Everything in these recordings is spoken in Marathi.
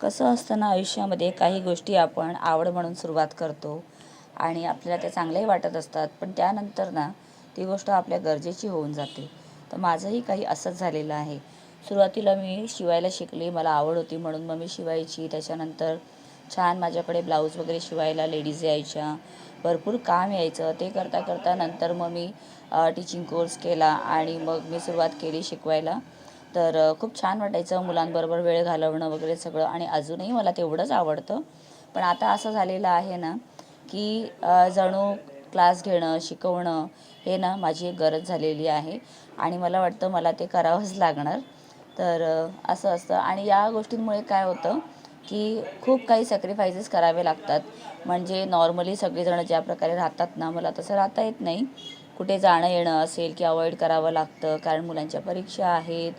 कसं असतं ना आयुष्यामध्ये काही गोष्टी आपण आवड म्हणून सुरुवात करतो आणि आपल्याला त्या चांगल्याही वाटत असतात पण त्यानंतर ना ती गोष्ट आपल्या गरजेची होऊन जाते. तर माझंही काही असंच झालेलं आहे. सुरुवातीला मी शिवायला शिकले मला आवड होती म्हणून मग मी शिवायची. त्याच्यानंतर छान माझ्याकडे ब्लाऊज वगैरे शिवायला लेडीज यायच्या भरपूर काम यायचं. ते करता करता नंतर मग मी टीचिंग कोर्स केला आणि मग मी सुरुवात केली शिकवायला. तर खूप छान वाटायचं मुलांबरोबर वेळ घालवणं वगैरे सगळं आणि अजूनही मला तेवढंच आवडतं. पण आता असं झालेलं आहे ना की जणू क्लास घेणं शिकवणं हे ना माझी एक गरज झालेली आहे आणि मला वाटतं मला ते करावंच लागणार. तर असं असतं आणि या गोष्टींमुळे काय होतं की खूप काही सॅक्रिफायसेस करावे लागतात. म्हणजे नॉर्मली सगळेजण ज्या प्रकारे राहतात ना मला तसं राहता येत नाही. कुठे जाणं येणं असेल की अवॉइड करावं लागतं कारण मुलांच्या परीक्षा आहेत.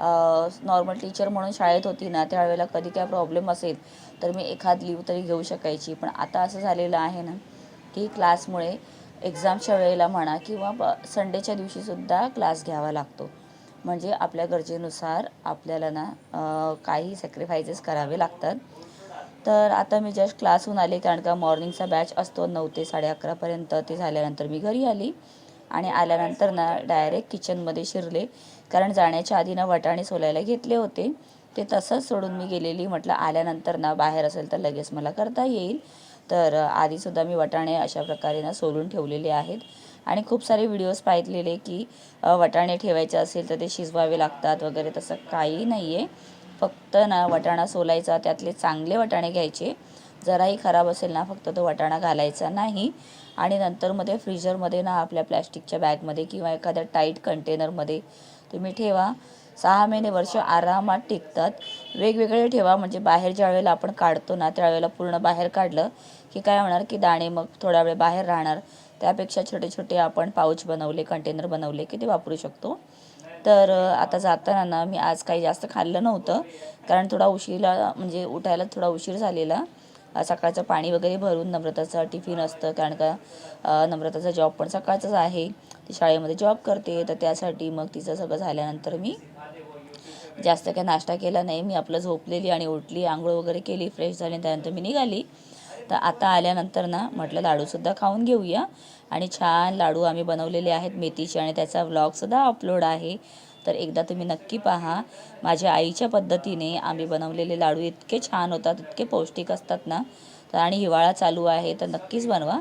नॉर्मल टीचर म्हणून शाळेत होती ना त्यावेळेला कधी काय प्रॉब्लेम असेल तर मी एखाद लीव तरी घेऊ शकायची. पण आता असं झालेलं आहे ना की क्लासमुळे एक्झामच्या वेळेला म्हणा किंवा ब संडेच्या दिवशीसुद्धा क्लास घ्यावा लागतो. म्हणजे आपल्या गरजेनुसार आपल्याला ना काही सॅक्रिफायसेस करावे लागतात. तर आता मी जस्ट क्लासहून आले कारण का मॉर्निंगचा बॅच असतो नऊ ते साडे अकरापर्यंत ते झाल्यानंतर मी घरी आली. आणि आल्यानंतर ना डायरेक्ट किचनमध्ये शिरले. कारण जाण्याच्या आधी ना वाटाणे सोलायला घेतले होते. ते तसंच सोडून मी गेलेली. म्हटलं आल्यानंतर ना बाहेर असेल तर लगेच मला करता येईल. तर आधीसुद्धा मी वटाणे अशा प्रकारे ना सोलून ठेवलेले आहेत. आणि खूप सारे व्हिडिओज पाहिलेले की वटाणे ठेवायचे असेल तर ते शिजवावे लागतात वगैरे तसं काही नाही आहे फक्त ना वटाणा सोलायचा त्यातले चांगले वटाणे घ्यायचे. जराही खराब असेल ना फक्त तो वाटाणा घालायचा नाही. आणि नंतर मध्ये फ्रीजरमध्ये ना आपल्या प्लॅस्टिकच्या बॅगमध्ये किंवा एखाद्या टाईट कंटेनरमध्ये तुम्ही ठेवा. सहा महिने वर्ष आरामात टिकतात. वेगवेगळे ठेवा म्हणजे बाहेर ज्या वेळेला आपण काढतो ना त्यावेळेला पूर्ण बाहेर काढलं की काय होणार की दाणे मग थोडा वेळ बाहेर राहणार. त्यापेक्षा छोटे छोटे आपण पाऊच बनवले कंटेनर बनवले की ते वापरू शकतो. तर आता जाताना ना मी आज काही जास्त खाल्लं नव्हतं. कारण थोडा उशिरा म्हणजे उठायला थोडा उशीर झालेला. सकाळचं पाणी वगैरे भरून नम्रताचा टिफिन असतं कारण का नम्रताचा जॉब पण सकाळचाच आहे. ती शाळेमध्ये जॉब करते तर त्यासाठी मग तिचं सगळं झाल्यानंतर मी जास्त काही नाश्ता केला नाही. मी आपलं झोपलेली आणि उठली आंघोळ वगैरे केली फ्रेश झाली त्यानंतर मी निघाली. तर आता आल्यानंतर ना म्हटलं लाडूसुद्धा खाऊन घेऊया. आणि छान लाडू आम्ही बनवलेले आहेत मेथीचे आणि त्याचा व्लॉगसुद्धा अपलोड आहे. तर एकदा तुम्ही नक्की पहा माझ्या आईच्या पद्धतीने आम्ही बनवलेले लाडू इतके छान होतात इतके पौष्टिक असतात ना. तर आणि हिवाळा चालू आहे तर नक्कीच बनवा.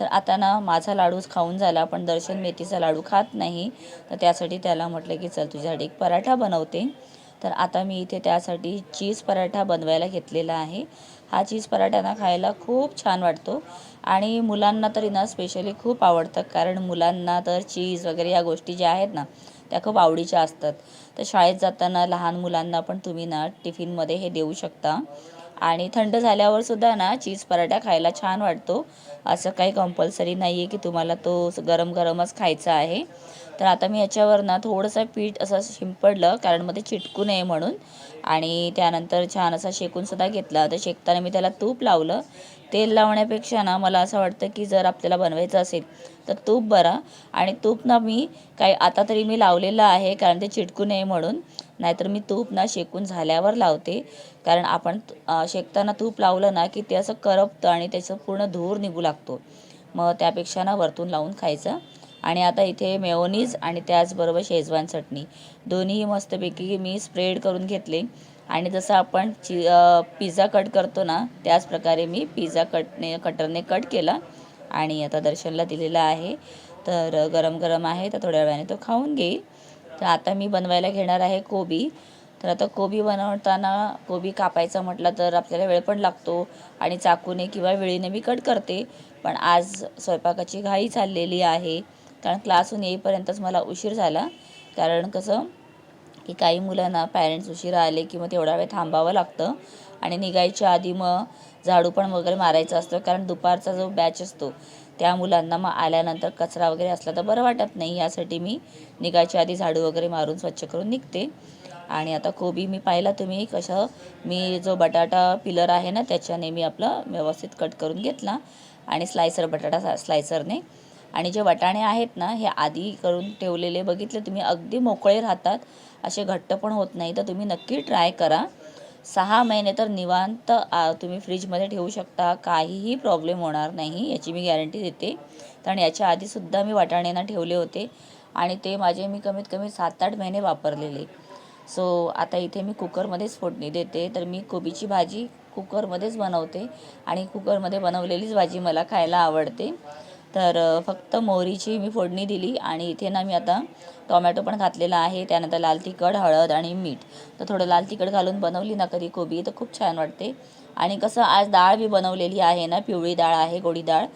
तर आता ना माझा लाडूच खाऊन झाला पण दर्शन मेथीचा लाडू खात नाही. तर त्यासाठी त्याला म्हटलं की चल तुझ्यासाठी एक पराठा बनवते. तर आता मी इथे त्यासाठी चीज पराठा बनवायला घेतलेला आहे. हा चीज पराठा ना खायला खूप छान वाटतो. आणि मुलांना तरी ना स्पेशली खूप आवडतं. कारण मुलांना तर चीज वगैरे या गोष्टी ज्या आहेत ना त्या खूप आवडीच्या असतात. तर शाळेत जाताना लहान मुलांना पण तुम्ही ना टिफिनमध्ये हे देऊ शकता. आणि थंड झाल्यावर सुद्धा ना चीज पराठा खायला छान वाटतो. असं काही कंपल्सरी नाही आहे की तुम्हाला तो गरम गरमच खायचा आहे. तर आता मी याच्यावर ना थोडंसं पीठ असं शिंपडलं कारण मग ते चिटकू नये म्हणून. आणि त्यानंतर छान असा शेकूनसुद्धा घेतला. तर शेकताना मी त्याला तूप लावलं. तेल लावण्यापेक्षा ना मला असं वाटतं की जर आपल्याला बनवायचं असेल तर तूप बरा. आणि तूप ना मी काही आता तरी मी लावलेलं आहे कारण ते चिटकू नये म्हणून. नाहीतर मी तूप ना शेकून झाल्यावर लावते. कारण आपण शेकताना तूप लावलं ना की ते असं करपतं आणि त्याचं पूर्ण धूर निघू लागतो. मग त्यापेक्षा ना वरतून लावून खायचं. आणि आता इथे मेओनीज आणि त्याचबरोबर शेजवान चटणी. दोन्ही मस्तपैकी मी स्प्रेड करून घेतले. आणि जसं आपण चि पिझ्झा कट करतो ना त्याच प्रकारे मी पिझ्झा कटने कटरने कट केला. आणि आता दर्शनला दिलेला आहे. तर गरम गरम आहे तर थोड्या वेळाने तो खाऊन घेईल. तर आता मी बनवायला घेणार आहे कोबी. तर आता कोबी बनवताना कोबी कापायचा म्हटलं तर आपल्याला वेळ पण लागतो. आणि चाकूने किंवा वेळीने मी कट करते. पण आज स्वयंपाकाची घाई चाललेली आहे. कारण क्लासहून येईपर्यंतच मला उशीर झाला. कारण कसं की काही मुलांना पॅरेंट्स उशिरा आले की मग तेवढा वेळ थांबावं लागतं. आणि निघायच्या आधी मग झाडू पण वगैरे मारायचं असतं. कारण दुपारचा जो बॅच असतो त्या मुलांना मग आल्यानंतर कचरा वगैरे असला तर बरं वाटत नाही. यासाठी मी निघायच्या आधी झाडू वगैरे मारून स्वच्छ करून निघते. आणि आता कोबी मी पाहिला तुम्ही कसं मी जो बटाटा पिलर आहे ना त्याच्याने मी आपलं व्यवस्थित कट करून घेतला. आणि स्लायसर बटाटा स्लायसरने आणि जे वाटाणे आहेत ना हे आधी करून ठेवलेले बघितले तुम्ही अगदी मोकळे राहतात असे घट्ट पण होत नाही. तर तुम्ही नक्की ट्राय करा. सहा महिने तर निवांत तुम्ही फ्रीजमध्ये ठेवू शकता. काहीही प्रॉब्लेम होणार नाही याची मी गॅरंटी देते. कारण याच्या आधीसुद्धा मी वाटाण्यांना ठेवले होते आणि ते माझे मी कमीत कमी सात आठ महिने वापरलेले. सो आता इथे मी कुकरमध्येच फोडणी देते. तर मी कोबीची भाजी कुकरमध्येच बनवते आणि कुकरमध्ये बनवलेलीच भाजी मला खायला आवडते. तर फक्त मोहरीची मी फोडणी दिली आणि इथे ना मी आता टोमॅटो पण घातलेला आहे. त्यानंतर लाल तिखट हळद आणि मीठ. तर थोडं लाल तिखट घालून बनवली ना कधी कोबी तर खूप छान वाटते. आणि कसं आज डाळ मी बनवलेली आहे ना पिवळी डाळ आहे गोडी डाळ.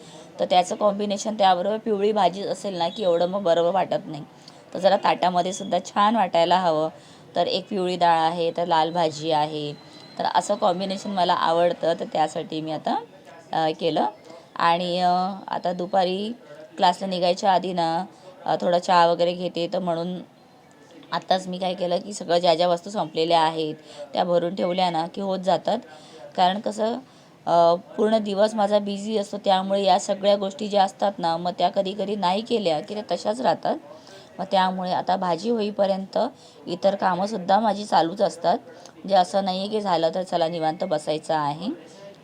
तर त्याचं कॉम्बिनेशन त्याबरोबर पिवळी भाजी असेल ना की एवढं मग बरोबर वाटत नाही. तर जरा ताटामध्ये सुद्धा छान वाटायला हवं. तर एक पिवळी डाळ आहे तर लाल भाजी आहे. तर असं कॉम्बिनेशन मला आवडतं. तर त्यासाठी मी आता केलं. आणि आता दुपारी क्लासला निघायच्या आधी ना थोडा चहा वगैरे घेते. तर म्हणून आत्ताच मी काय केलं की सगळं ज्या ज्या वस्तू संपलेल्या आहेत त्या भरून ठेवल्या ना की होत जातात. कारण कसं पूर्ण दिवस माझा बिझी असतो. त्यामुळे या सगळ्या गोष्टी ज्या असतात ना मग त्या कधी कधी नाही केल्या की त्या तशाच राहतात. मग त्यामुळे आता भाजी होईपर्यंत इतर कामंसुद्धा माझी चालूच असतात. म्हणजे असं नाही आहे की झालं तर चला निवांत बसायचं आहे.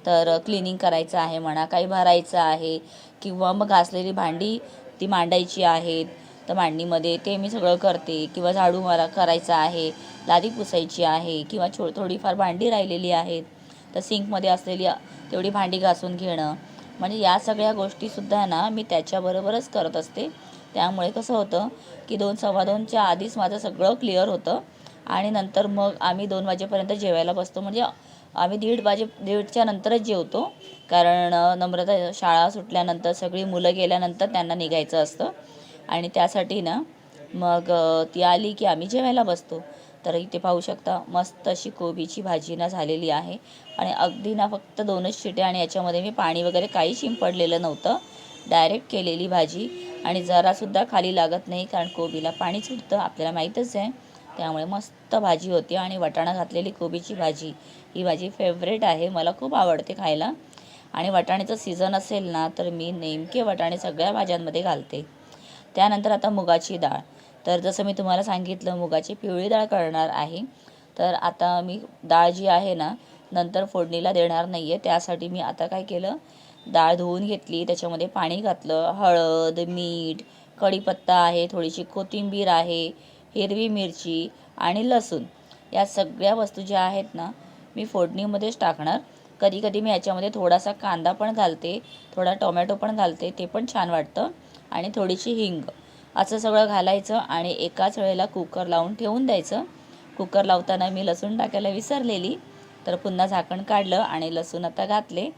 तर क्लिनिंग करायचं आहे म्हणा काही भरायचं आहे किंवा मग घासलेली भांडी ती मांडायची आहेत तर मांडणीमध्ये ते मी सगळं करते किंवा झाडू मला करायचं आहे लादी पुसायची आहे किंवा छो थोडीफार भांडी राहिलेली आहेत तर सिंकमध्ये असलेली तेवढी भांडी घासून घेणं. म्हणजे या सगळ्या गोष्टीसुद्धा ना मी त्याच्याबरोबरच करत असते. त्यामुळे कसं होतं की दोन सव्वा दोनच्या आधीच माझं सगळं क्लिअर होतं आणि नंतर मग आम्ही दोन वाजेपर्यंत जेवायला बसतो. म्हणजे आम्ही दीड वाजे दीडच्या नंतरच जेवतो. कारण नम्रता शाळा सुटल्यानंतर सगळी मुलं गेल्यानंतर त्यांना निघायचं असतं. आणि त्यासाठी ना मग ती आली की आम्ही जेवायला बसतो. तर इथे पाहू शकता मस्त अशी कोबीची भाजी ना झालेली आहे. आणि अगदी ना फक्त दोनच शिट्या आणि याच्यामध्ये मी पाणी वगैरे काही शिंपडलेलं नव्हतं. डायरेक्ट केलेली भाजी. आणि जरासुद्धा खाली लागत नाही कारण कोबीला पाणी सुटतं आपल्याला माहीतच आहे. त्यामुळे मस्त भाजी होती आणि वाटाणा घातलेली कोबीची भाजी. ही माझी फेवरेट आहे मला खूप आवडते खायला. आणि वाटाण्याचं सीझन असेल ना तर मी नेमके वाटाणे सगळ्या भाज्यांमध्ये घालते. त्यानंतर आता मुगाची डाळ. तर जसं मी तुम्हाला सांगितलं मुगाची पिवळी डाळ करणार आहे. तर आता मी डाळ जी आहे ना नंतर फोडणीला देणार नाही आहे त्यासाठी मी आता काय केलं डाळ धुवून घेतली. त्याच्यामध्ये पाणी घातलं. हळद मीठ कढीपत्ता आहे थोडीशी कोथिंबीर आहे. हिरवी मिरची आणि लसूण या सगळ्या वस्तू ज्या आहेत ना मी फोडणीमध्येच टाकणार. कधी कधी मी याच्यामध्ये थोडासा कांदा पण घालते थोडा टोमॅटो पण घालते ते पण छान वाटतं. आणि थोडीशी हिंग. असं सगळं घालायचं आणि एकाच वेळेला कुकर लावून ठेवून द्यायचं. कुकर लावताना मी लसूण टाकायला विसरलेली. तर पुन्हा झाकण काढलं आणि लसूण आता घातले.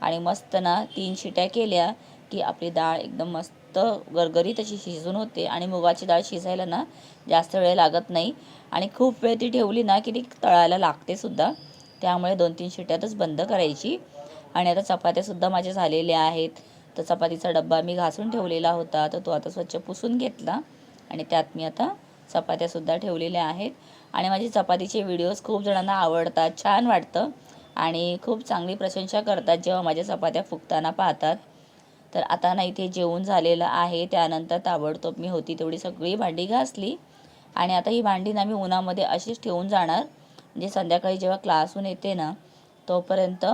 आणि मस्त ना तीन शिट्या केल्या. की आपली डाळ एकदम मस्त गरगरीत अशी शिजून होते आणि मुगाची डाळ शिजायला ना जास्त वेळ लागत नाही. आणि खूप वेळ ती ठेवली ना की ती तळायला लागते सुद्धा. त्यामुळे दोन तीन शिट्यातच बंद करायची. आणि आता चपात्यासुद्धा माझ्या झालेल्या आहेत. तर चपातीचा डब्बा मी घासून ठेवलेला होता. तर तो आता स्वच्छ पुसून घेतला. आणि त्यात मी आता चपात्यासुद्धा ठेवलेल्या आहेत. आणि माझे चपातीचे व्हिडिओज खूप जणांना आवडतात. छान वाटतं. आणि खूप चांगली प्रशंसा करतात जेव्हा माझ्या चपात्या फुगताना पाहतात. तर आता ना इथे जेवण झालेलं आहे त्यानंतर ताबडतोब मी होती तेवढी सगळी भांडी घासली. आणि आता ही भांडी ना मी उन्हामध्ये अशीच ठेवून जाणार. म्हणजे संध्याकाळी जेव्हा क्लासहून येते ना तोपर्यंत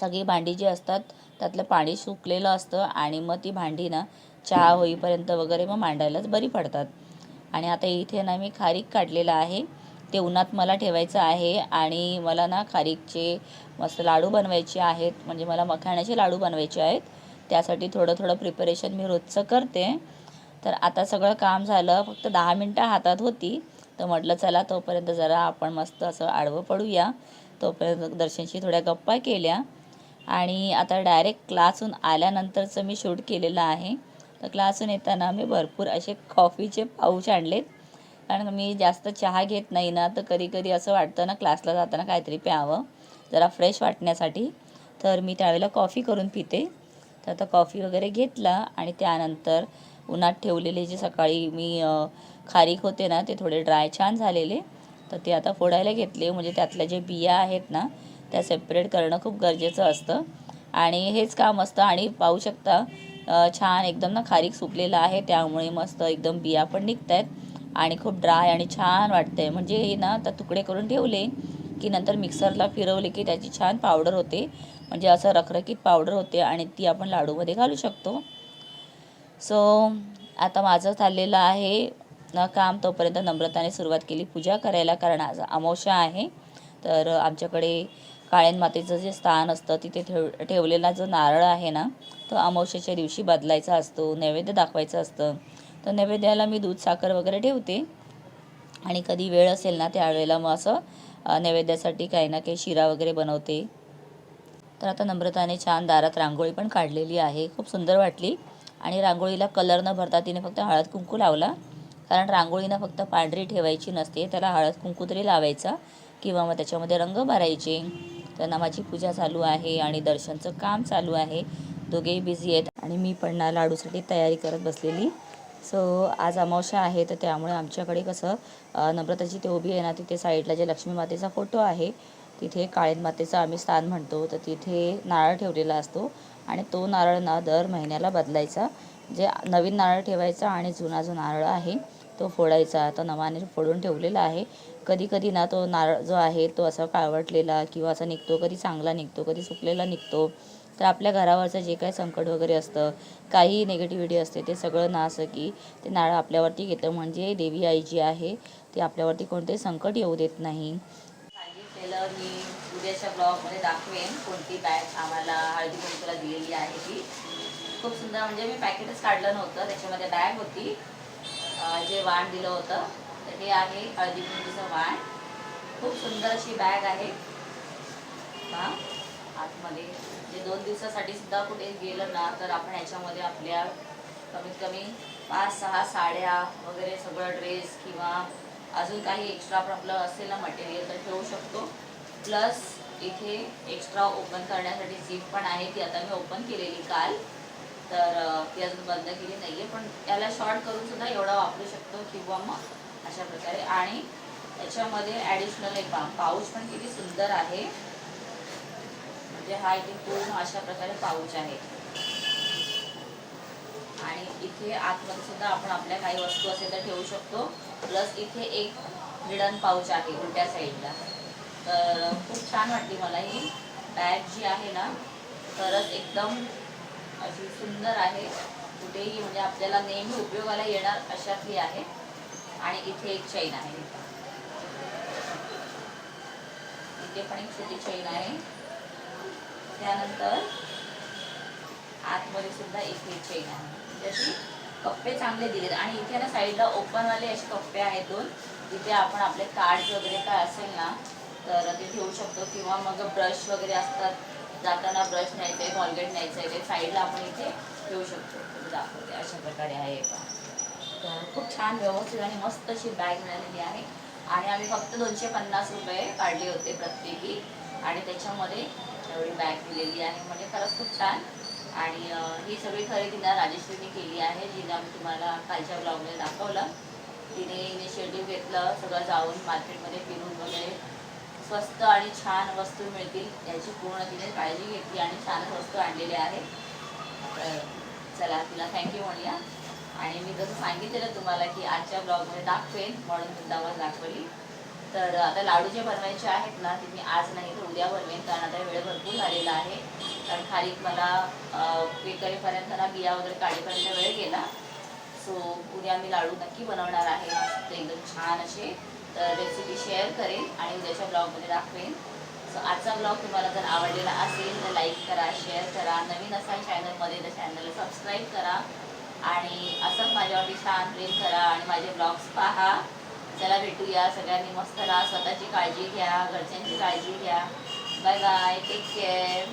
सगळी भांडी जी असतात त्यातलं पाणी सुकलेलं असतं आणि मग ती भांडी ना चहा होईपर्यंत वगैरे मग मांडायलाच बरी पडतात. आणि आता इथे ना मी खारीक काढलेलं आहे. ते उन्हात मला ठेवायचं आहे आणि मला ना खारीकचे मस्त लाडू बनवायचे आहेत. म्हणजे मला मखाण्याचे लाडू बनवायचे आहेत. त्यासाठी थोडं थोडं प्रिपरेशन मी रोजचं करते. तर आता सगळं काम झालं फक्त दहा मिनटं हातात होती. तर म्हटलं चला तोपर्यंत जरा आपण मस्त असं आडवं पडूया. तोपर्यंत दर्शनशी थोड्या गप्पा केल्या. आणि आता डायरेक्ट क्लासहून आल्यानंतरचं मी शूट केलेलं आहे. तर क्लासहून येताना मी भरपूर असे कॉफीचे पाऊच आणलेत. कारण मी जास्त चहा घेत नाही ना तर कधी कधी असं वाटतं ना क्लासला जाताना काहीतरी प्यावं. जरा फ्रेश वाटण्यासाठी. तर मी त्यावेळेला कॉफी करून पिते. तर आता कॉफी वगैरे घेतला आणि त्यानंतर उन्हात ठेवलेले जे सकाळी मी खारीक होते ना ते थोडे ड्राय छान झालेले. तर ते आता फोडायला घेतले. म्हणजे त्यातल्या जे बिया आहेत ना त्या सेपरेट करणं खूप गरजेचं असतं. आणि हेच काम असतं. आणि पाहू शकता छान एकदम ना खारीक सुकलेलं आहे. त्यामुळे मस्त एकदम बिया पण निघत आहेत आणि खूप ड्राय आणि छान वाटतंय. म्हणजे हे ना आता तुकडे करून ठेवले. की नंतर मिक्सरला फिरवले की त्याची छान पावडर होते. म्हणजे असं रखरखीत पावडर होते आणि ती आपण लाडूमध्ये घालू शकतो. सो आता माझं चाललेलं आहे न काम तोपर्यंत नम्रताने सुरुवात केली पूजा करायला कारण आज अमावस्या आहे. तर आमच्याकडे काळ्यान मातेचं जे स्थान असतं तिथे ठेव ठेवलेला जो नारळ आहे ना तो अमावश्याच्या दिवशी बदलायचा असतो नैवेद्य दाखवायचं असतं. तर नैवेद्याला मी दूध साखर वगैरे ठेवते. आणि कधी वेळ असेल ना त्यावेळेला मग असं नैवेद्यासाठी काही ना काही शिरा वगैरे बनवते. तर आता नम्रताने छान दारात रांगोळी पण काढलेली आहे. खूप सुंदर वाटली. आणि रांगोळीला कलर न भरता तिने फक्त हळद कुंकू लावला. कारण रांगोळीनं फक्त पांढरी ठेवायची नसते. त्याला हळद कुंकू तरी लावायचा. किंवा मग त्याच्यामध्ये रंग भरायचे. त्यांना माझी पूजा चालू आहे आणि दर्शनचं काम चालू आहे. दोघेही बिझी आहेत. आणि मी पण ना लाडूसाठी तयारी करत बसलेली. सो आज अमावस्या आहे तर त्यामुळे आमच्याकडे कसं नम्रताची ते उभी आहे ना तिथे साईडला जे लक्ष्मी मातेचा फोटो आहे तिथे काळीन मातेचं आम्ही स्थान म्हणतो तर तिथे नारळ ठेवलेला असतो. आणि तो नारळ ना दर महिन्याला बदलायचा. जे नवीन नारळ ठेवायचा आणि जुना जो नारळ आहे तो फोडायचा. आता नवाने फोडून ठेवलेला आहे. कधी कधी ना तो नारळ जो आहे तो असा काळवटलेला किंवा असा निघतो कधी चांगला निघतो कधी सुकलेला निघतो. तर आपल्या घरावरचं जे काही संकट वगैरे असतं काही निगेटिव्हिटी असते ते सगळं ना असं की ते नारळ आपल्यावरती घेतं. म्हणजे देवी आई जी आहे ती आपल्यावरती कोणते संकट येऊ देत नाही. सांगितलेलं मी उद्याच्या ब्लॉगमध्ये दाखवेन कोणती बॅग आम्हाला हळदी कुंकूला दिलेली आहे ती. खूप सुंदर म्हणजे मी पॅकेटच काढलं नव्हतं. त्याच्यामध्ये बॅग होती. जे वाण दिलं होतं तर हे आहे हळदी कुंकूचं वाण. खूप सुंदर अशी बॅग आहे. हां आतमध्ये. म्हणजे दोन दिवसासाठी सुद्धा कुठे गेलं ना तर आपण ह्याच्यामध्ये आपल्या कमीत कमी पाच सहा साड्या वगैरे सगळं ड्रेस किंवा अजून काही एक्स्ट्रा आपलं असेल ना मटेरियल तर ठेवू शकतो. प्लस इथे एक्स्ट्रा ओपन करण्यासाठी झीप पण आहे ती आता मी ओपन केलेली काल. तर ती अजून बंद केली नाही आहे पण त्याला शॉर्ट करून सुद्धा एवढा वापरू शकतो किंवा मग अशा प्रकारे. आणि त्याच्यामध्ये ॲडिशनल एक पाऊच पण किती सुंदर आहे. म्हणजे हा इथे पूर्ण अशा प्रकारे पाऊच आहे. आणि इथे आतमध्ये सुद्धा आपण आपल्या काही वस्तू असेल तर ठेवू शकतो. प्लस इथे एक हिडन पाऊच आहे उलट्या साईडला. तर खूप छान वाटली मला ही. बॅग जी आहे ना तरच एकदम अशी सुंदर आहे. कुठेही म्हणजे आपल्याला नेहमी उपयोगाला येणार अशातली आहे. आणि इथे एक चैन आहे. इथे पण एक छोटी चैन आहे. त्यानंतर आतमध्ये सुद्धा इथे एक चैन आहे. म्हणजे अशी कप्पे चांगले दिलेत. आणि इथे ना साईडला ओपनवाले असे कप्पे आहेत दोन. इथे आपण आपले कार्ड्स वगैरे काय असेल ना तर ते ठेवू शकतो. किंवा मग ब्रश वगैरे असतात. जाताना ब्रश न्यायचं आहे कॉलगेट न्यायचं आहे ते साईडला आपण इथे ठेवू शकतो. दाखवते. अशा प्रकारे आहे तर खूप छान व्यवस्थित आणि मस्त अशी बॅग मिळालेली आहे. आणि आम्ही फक्त दोनशे पन्नास रुपये काढले होते प्रत्येकी. आणि त्याच्यामध्ये एवढी बॅग दिलेली आहे. म्हणजे खरंच खूप छान. आणि ही सगळी खरेदी ना राजेश्रीने केली आहे जिने आम्ही तुम्हाला कालच्या ब्लॉगमध्ये दाखवलं. तिने इनिशिएटिव्ह घेतलं सगळं जाऊन मार्केटमध्ये फिरून वगैरे. स्वस्त आणि छान वस्तू मिळतील याची पूर्ण तिने काळजी घेतली आणि छान वस्तू आणलेल्या आहेत तर चला तिला थँक्यू म्हणूया. आणि मी जसं सांगितलेलं तुम्हाला की आजच्या ब्लॉगमध्ये दाखवेन म्हणून मुद्दावर दाखवली. तर आता लाडू जे बनवायचे आहेत ना ते मी आज नाही तर उद्या बनवेन कारण आता वेळ भरपूर झालेला आहे. कारण खाली मला पेकरीपर्यंत ना बिया वगैरे काढीपर्यंत वेळ गेला. सो उद्या मी लाडू नक्की बनवणार आहे. मस्त एकदम छान असे तर रेसिपी शेअर करेन आणि उद्याच्या ब्लॉगमध्ये दाखवेन. सो आजचा ब्लॉग तुम्हाला जर आवडलेला असेल तर लाईक करा शेअर करा. नवीन असाल चॅनलमध्ये तर चॅनलला सबस्क्राईब करा. आणि असंच माझ्यावरती छान प्रेम करा आणि माझे ब्लॉग्स पहा. चला भेटूया सगळ्यांनी मस्त राहा स्वतःची काळजी घ्या घरच्यांची काळजी घ्या. Bye bye take care